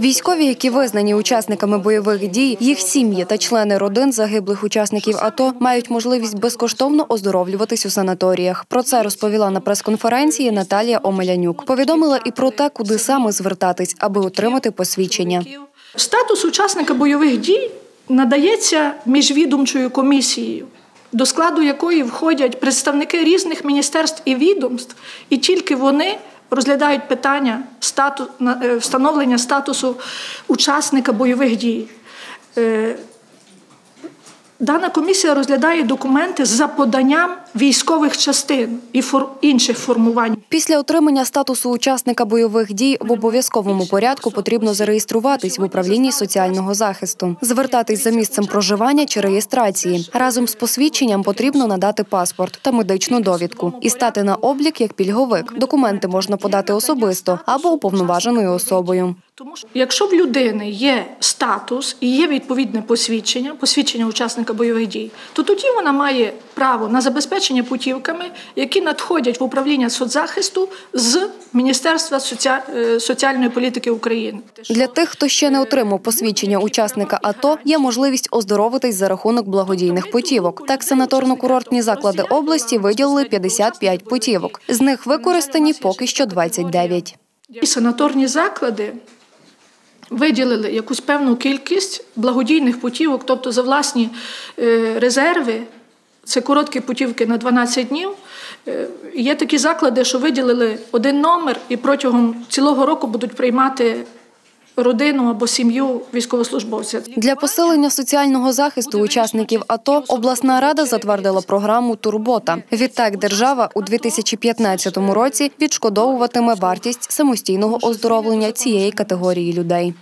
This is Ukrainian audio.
Військові, які визнані учасниками бойових дій, їх сім'ї та члени родин загиблих учасників АТО мають можливість безкоштовно оздоровлюватись у санаторіях. Про це розповіла на прес-конференції Наталія Омелянюк. Повідомила і про те, куди саме звертатись, аби отримати посвідчення. Статус учасника бойових дій надається міжвідомчою комісією, до складу якої входять представники різних міністерств і відомств, і тільки вони розглядають питання стату, е, встановлення статусу учасника бойових дій. Е, Дана комісія розглядає документи за поданням військових частин і інших формувань. Після отримання статусу учасника бойових дій в обов'язковому порядку потрібно зареєструватись в управлінні соціального захисту, звертатись за місцем проживання чи реєстрації. Разом з посвідченням потрібно надати паспорт та медичну довідку і стати на облік як пільговик. Документи можна подати особисто або уповноваженою особою. Якщо в людини є статус і є відповідне посвідчення, посвідчення учасника бойових дій, то тоді вона має право на забезпечення путівками, які надходять в управління соцзахисту з Міністерства е, соціальної політики України. Для тих, хто ще не отримав посвідчення учасника АТО, є можливість оздоровитись за рахунок благодійних путівок. Так, санаторно-курортні заклади області виділили 55 путівок. З них використані поки що 29. І санаторні заклади виділили якусь певну кількість благодійних путівок, тобто за власні е, резерви. Це короткі путівки на 12 днів. Е, Є такі заклади, що виділили один номер і протягом цілого року будуть приймати родину або сім'ю військовослужбовця. Для посилення соціального захисту учасників АТО обласна рада затвердила програму Турбота. Відтак держава у 2015 році відшкодовуватиме вартість самостійного оздоровлення цієї категорії людей.